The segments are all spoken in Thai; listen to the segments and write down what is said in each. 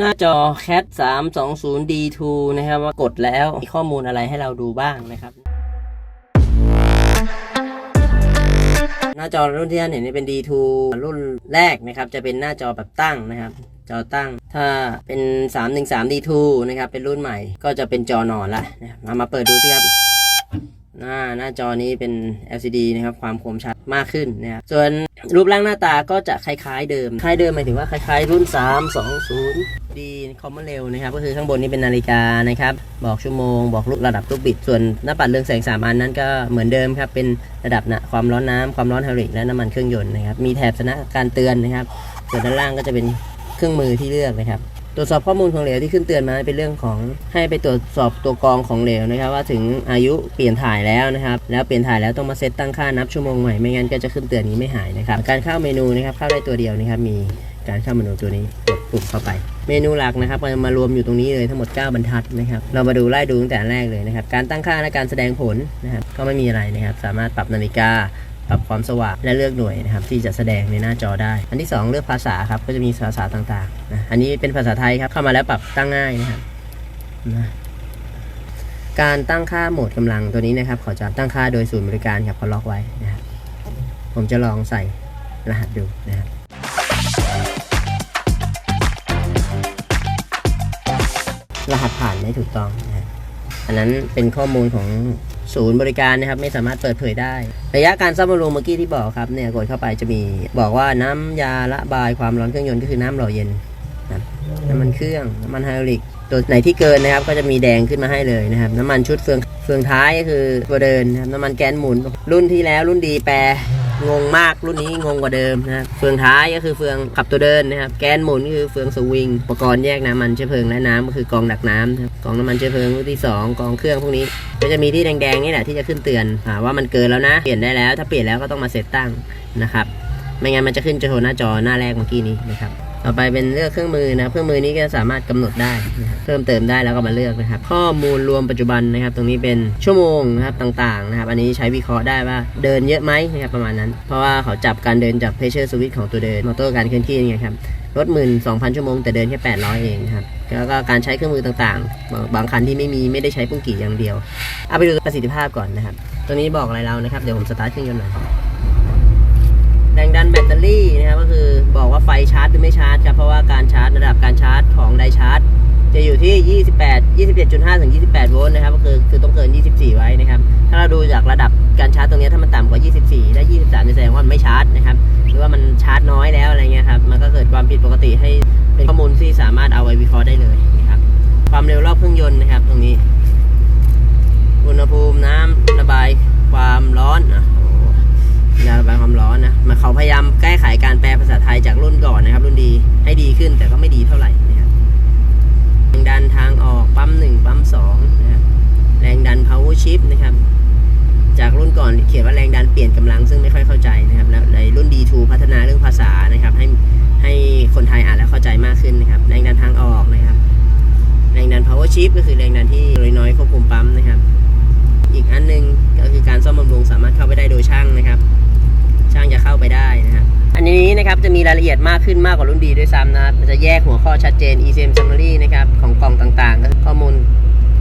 หน้าจอ cat 3 2 0 d2 นะครับ ว่ากดแล้วมีข้อมูลอะไรให้เราดูบ้างนะครับ หน้าจอรุ่นที่ท่านเห็นนี่เป็น D2 รุ่นแรกนะครับ จะเป็นหน้าจอแบบตั้งนะครับ จอตั้งถ้าเป็น 313 D2 นะครับ เป็นรุ่นใหม่ก็จะเป็นจอนอนละนะครับมามาเปิดดูสิครับ หน้าหน้าจอนี้เป็น LCD นะครับความคมชัดมากขึ้นนะครับส่วนรูปร่างหน้าตาก็จะคล้ายๆเดิม คล้ายเดิมหมายถึงว่าคล้ายๆรุ่น 320 D คอมมอนเร็วนะครับ ก็คือข้างบนนี้เป็นนาฬิกานะครับ บอกชั่วโมง บอกลูกระดับลูกบิด ส่วนหน้าปัดเรืองแสงสามอันนั้นก็เหมือนเดิมครับ เป็นระดับนะความร้อนน้ำความร้อนไฮดริกและน้ำมันเครื่องยนต์นะครับ มีแถบสถานการณ์เตือนนะครับ ส่วนด้านล่างก็จะเป็นเครื่องมือที่เลือกนะครับ ตรวจสอบข้อมูลของเหลวที่ขึ้นเตือนมาเป็นเรื่องของให้ไปตรวจสอบตัวกรองของเหลวนะครับ ว่าถึงอายุเปลี่ยนถ่ายแล้วนะครับ แล้วเปลี่ยนถ่ายแล้วต้องมาเซตตั้งค่านับชั่วโมงใหม่ไม่งั้นก็จะขึ้นเตือนนี้ไม่หายนะครับ การเข้าเมนูนะครับเข้าได้ตัวเดียวนะครับมีการเข้าเมนูตัวนี้กดปุ่มเข้าไป เมนูหลักนะครับมันมารวมอยู่ตรงนี้เลยทั้งหมด 9 บรรทัดนะครับ เรามาดูไล่ดูตั้งแต่แรกเลยนะครับ การตั้งค่าและการแสดงผลนะครับก็ไม่มีอะไรนะครับ สามารถปรับนาฬิกา ปรับความสว่างและเลือกหน่วยนะครับที่จะแสดงในหน้าจอได้ อันที่ 2 เลือกภาษาครับก็จะมีภาษาต่างๆนะอันนี้เป็นภาษาไทยครับเข้ามาแล้วปรับตั้งง่ายนะครับนะการตั้งค่าโหมดกำลังตัวนี้นะครับขาจะตั้งค่าโดยศูนย์บริการครับเขาล็อกไว้นะครับผมจะลองใส่รหัสดูนะครับรหัสผ่านไม่ถูกต้อง อันนั้นเป็นข้อมูลของศูนย์บริการนะครับ ไม่สามารถเปิดเผยได้ ระยะการซ่อมบำรุงเมื่อกี้ที่บอกครับเนี่ยกดเข้าไปจะมีบอกว่าน้ำยาระบายความร้อนเครื่องยนต์ก็คือน้ำหล่อเย็นน้ำมันเครื่องน้ำมันไฮดรอลิกตัวไหนที่เกินนะครับก็จะมีแดงขึ้นมาให้เลยนะครับ น้ำมันชุดเฟืองเฟืองท้ายก็คือตัวเดินนะครับน้ำมันแกนหมุน รุ่นที่แล้วรุ่นดีแปร งงมากรุ่นนี้งงกว่าเดิมนะครับเฟืองท้ายก็คือเฟืองขับตัวเดินนะครับ แกนหมุนก็คือเฟืองสวิงอุปกรณ์แยกน้ำมันเชื้อเพลิงและน้ำก็คือกองดักน้ำครับกองน้ำมันเชื้อเพลิงรุ่นที่สองกองเครื่องพวกนี้ก็จะมีที่แดงๆนี่แหละที่จะขึ้นเตือนอว่ามันเกินแล้วนะ เปลี่ยนได้แล้ว ถ้าเปลี่ยนแล้วก็ต้องมาเซตตั้งนะครับไม่งั้นมันจะขึ้นจะโชว์หน้าจอหน้าแรกเมื่อกี้นี้นะครับ ต่อไปเป็นเลือกเครื่องมือนะครับเครื่องมือนี้ก็สามารถกำหนดได้นะเพิ่มเติมได้แล้วก็มาเลือกนะครับ ข้อมูลรวมปัจจุบันนะครับ ตรงนี้เป็นชั่วโมงนะครับต่างๆนะครับ อันนี้ใช้วิเคราะห์ได้ว่าเดินเยอะไหมนะครับประมาณนั้น เพราะว่าเขาจับการเดินจากเพเชอร์สวิตของตัวเดินมอเตอร์การเคลื่อนที่นี่ไงครับรถหมื่นสองพันชั่วโมงแต่เดินแค่แปดร้อยเองนะครับแล้วก็การใช้เครื่องมือต่างๆ บางบางคันที่ไม่มีไม่ได้ใช้ปุ่งกี่อย่างเดียวเอาไปดูประสิทธิภาพก่อนนะครับ ตัวนี้บอกอะไรเรานะครับเดี๋ยวผมสตาร์ทเครื่องยนต์หน่อย แรงดันแบตเตอรี่นะครับก็คือบอกว่าไฟชาร์จหรือไม่ชาร์จครับเพราะว่าการชาร์จระดับการชาร์จของไดชาร์จ จะอยู่ที่ 28 27.5 ถึง 28 โวลต์นะครับก็คือคือต้องเกิน 24 ไว้นะครับถ้าเราดูจากระดับการชาร์จตรงนี้ถ้ามันต่ำกว่า 24 และ 23จะแสดงว่ามันไม่ชาร์จนะครับหรือว่ามันชาร์จน้อยแล้วอะไรเงี้ยครับมันก็เกิดความผิดปกติให้เป็นข้อมูลที่สามารถเอาไว้วิเคราะห์ได้เลยนะครับความเร็วรอบเครื่องยนต์นะครับ ตรงนี้ อุณหภูมิน้ำระบายความร้อนอ ยาระบายความร้อนนะมันเขาพยายามแก้ไขการแปลภาษาไทยจากรุ่นก่อนนะครับ รุ่นดีให้ดีขึ้นแต่ก็ไม่ดีเท่าไหร่นะครับแรงดันทางออกปั๊มหนึ่งปั๊มสองนะครับแรงดัน power shift นะครับ จากรุ่นก่อนเขียนว่าแรงดันเปลี่ยนกำลังซึ่งไม่ค่อยเข้าใจนะครับแล้วในรุ่น D2 พัฒนาเรื่องภาษานะครับ ให้ให้คนไทยอ่านแล้วเข้าใจมากขึ้นนะครับ แรงดันทางออกนะครับ แรงดัน power shift ก็คือแรงดันที่น้อยๆควบคุมปั๊มนะครับ อีกอันหนึงก็คือการซ่อมบำรุงสามารถเข้า นะครับจะมีรายละเอียดมากขึ้นมากกว่ารุ่นดีด้วยซ้ำนะครับมันจะแยกหัวข้อชัดเจน ECM summary นะครับของกล่องต่างๆก็ข้อมูล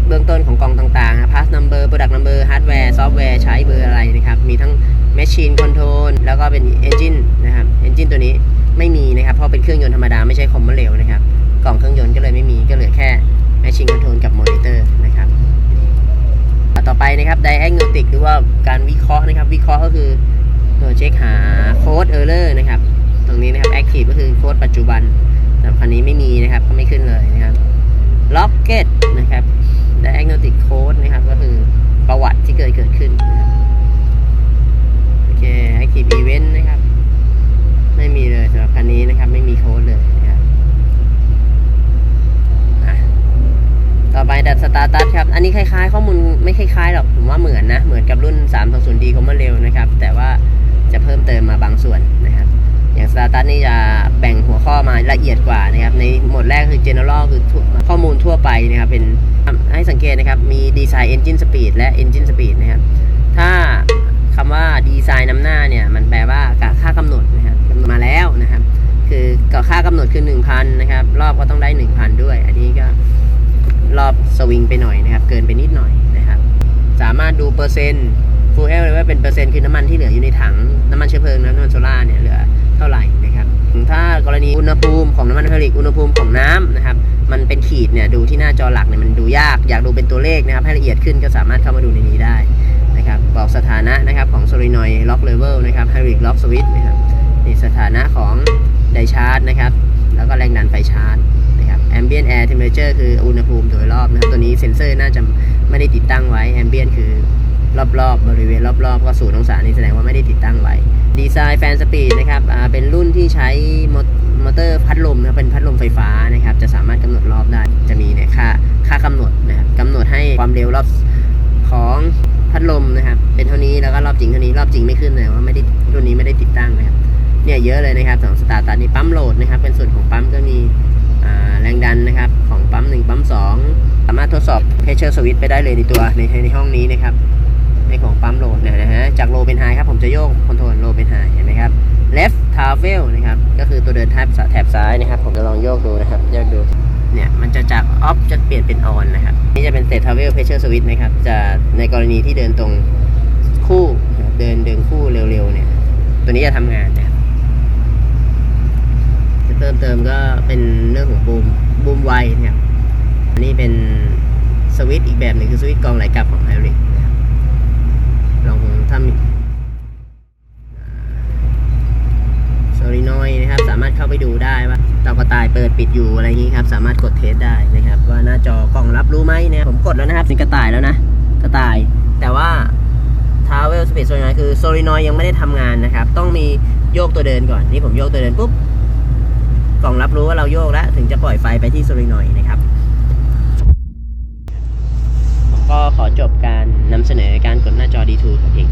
เบื้องต้นของกล่องต่างๆนะครับ pass number product number hardware software ใช้เบอร์อะไรนะครับ มีทั้ง machine control แล้วก็เป็น engine นะครับ engine ตัวนี้ไม่มีนะครับ เพราะเป็นเครื่องยนต์ธรรมดา ไม่ใช่คอมมอนเร็วนะครับ กล่องเครื่องยนต์ก็เลยไม่มีก็เหลือแค่ machine control กับ monitor นะครับต่อไปนะครับ diagnostic หรือว่าการวิเคราะห์นะครับ วิเคราะห์ก็คือตัวเช็คหาโค้ดเออร์เลอร์นะครับ ตรงนี้นะครับ active ก็คือโค้ดปัจจุบันสำหรับคันนี้ไม่มีนะครับ ก็ไม่ขึ้นเลยนะครับ locket นะครับ diagnostic code นะครับ ก็คือประวัติที่เกิดเกิดขึ้นนะครับโอเค active event นะครับ ไม่มีเลยสำหรับคันนี้นะครับ ไม่มีโค้ดเลยนะครับต่อไปดัดสตาร์ตัสครับ อันนี้คล้ายๆ ข้อมูลไม่คล้ายๆหรอก ผมว่าเหมือนนะ เหมือนกับรุ่น 320D คอมมอนเร็วนะครับ แต่ว่าจะเพิ่มเติมมาบางส่วนนะครับ อย่างสตาร์ตัสนี่จะแบ่งหัวข้อมาละเอียดกว่านะครับ ในหมวดแรกคือ general คือข้อมูลทั่วไปนะครับ เป็นให้สังเกตนะครับ มี design engine speed และ engine speed นะครับ ถ้าคำว่าดีไซน์นำหน้าเนี่ย มันแปลว่าค่ากำหนดนะครับกำหนดมาแล้วนะครับ คือกับค่ากำหนดคือ 1,000 นะครับ รอบก็ต้องได้ 1,000 ด้วย อันนี้ก็รอบสวิงไปหน่อยนะครับ เกินไปนิดหน่อยนะครับ สามารถดูเปอร์เซ็นต์ฟูลเอลเลยว่าเป็นเปอร์เซ็นต์คือน้ำมันที่เหลืออยู่ในถังน้ำมันเชื้อเพลิงนะน้ำมันโซล่าเนี่ยเหลือ เท่าไหร่นะครับถ้ากรณีอุณหภูมิของน้ำมันไฮดรอลิกอุณหภูมิของน้ำนะครับมันเป็นขีดเนี่ยดูที่หน้าจอหลักเนี่ยมันดูยากอยากดูเป็นตัวเลขนะครับให้ละเอียดขึ้นก็สามารถเข้ามาดูในนี้ได้นะครับบอกสถานะนะครับของโซลินอยล็อกเลเวลนะครับไฮดรอลิกล็อกสวิตนะครับนี่สถานะของไดชาร์จนะครับแล้วก็แรงดันไฟชาร์จนะครับ ambient air temperature คืออุณหภูมิโดยรอบนะครับตัวนี้เซ็นเซอร์น่าจะไม่ได้ติดตั้งไว้ ambient คือ รอบๆบบริเวณรอบๆก็ศูนย์องศานี่แสดงว่าไม่ได้ติดตั้งไว้ ดีไซน์แฟนสปีดนะครับเป็นรุ่นที่ใช้มอเตอร์พัดลมนะครับเป็นพัดลมไฟฟ้านะครับจะสามารถกำหนดรอบได้จะมีเนี่ยค่าค่ากำหนดนะครับกำหนดให้ความเร็วรอบของพัดลมนะครับเป็นเท่านี้แล้วก็รอบจริงเท่านี้รอบจริงไม่ขึ้นเลยว่าไม่ได้รุ่นนี้ไม่ได้ติดตั้งนะครับเนี่ยเยอะเลยนะครับสองสตาร์ตัดนี่ปั๊มโหลดนะครับเป็นส่วนของปั๊มก็มีแรงดันนะครับของปั๊มหนึ่งปั๊มสองสามารถทดสอบเพชเชอร์สวิตไปได้เลยในตัวในในห้องนี้นะครับ ในของปั๊มโหลดเนี่ยนะฮะจากโลเป็นไฮครับผมจะโยกคอนโทรลโลเป็นไฮเห็นไหมครับ left travel นะครับก็คือตัวเดินแถบแถบซ้ายนะครับ ผมจะลองโยกดูนะครับโยกดูเนี่ยมันจะจาก off จะเปลี่ยนเป็น on นะครับนี่จะเป็น state travel pressure switch นะครับจะในกรณีที่เดินตรงคู่เดินเดินคู่เร็วๆเนี่ย ตัวนี้จะทำงานนะครับจะเติมเติมก็เป็นเรื่องของบูมบูมไวนะครับอันนี้เป็นสวิตช์อีกแบบหนึ่งคือสวิตช์กองไหลกลับของไฮริกนะครับลองถ้ามีโซลินอยนะครับ สามารถเข้าไปดูได้ว่าเตากระต่ายเปิดอยู่อะไรอย่างนี้ครับ สามารถกดเทสได้นะครับ ว่าหน้าจอกล้องรับรู้ไหมเนี่ยผมกดแล้วนะครับนี่กระต่ายแล้วนะ กระต่าย แต่ว่าทาวเวลสปีดโซลินอยคือโซลินอยยังไม่ได้ทำงานนะครับ ต้องมีโยกตัวเดินก่อน นี่ผมโยกตัวเดินปุ๊บ กล่องรับรู้ว่าเราโยกแล้ว ถึงจะปล่อยไฟไปที่โซลินอยด์นะครับผมก็ขอจบการนำเสนอการกดหน้าจอ D2 เพียง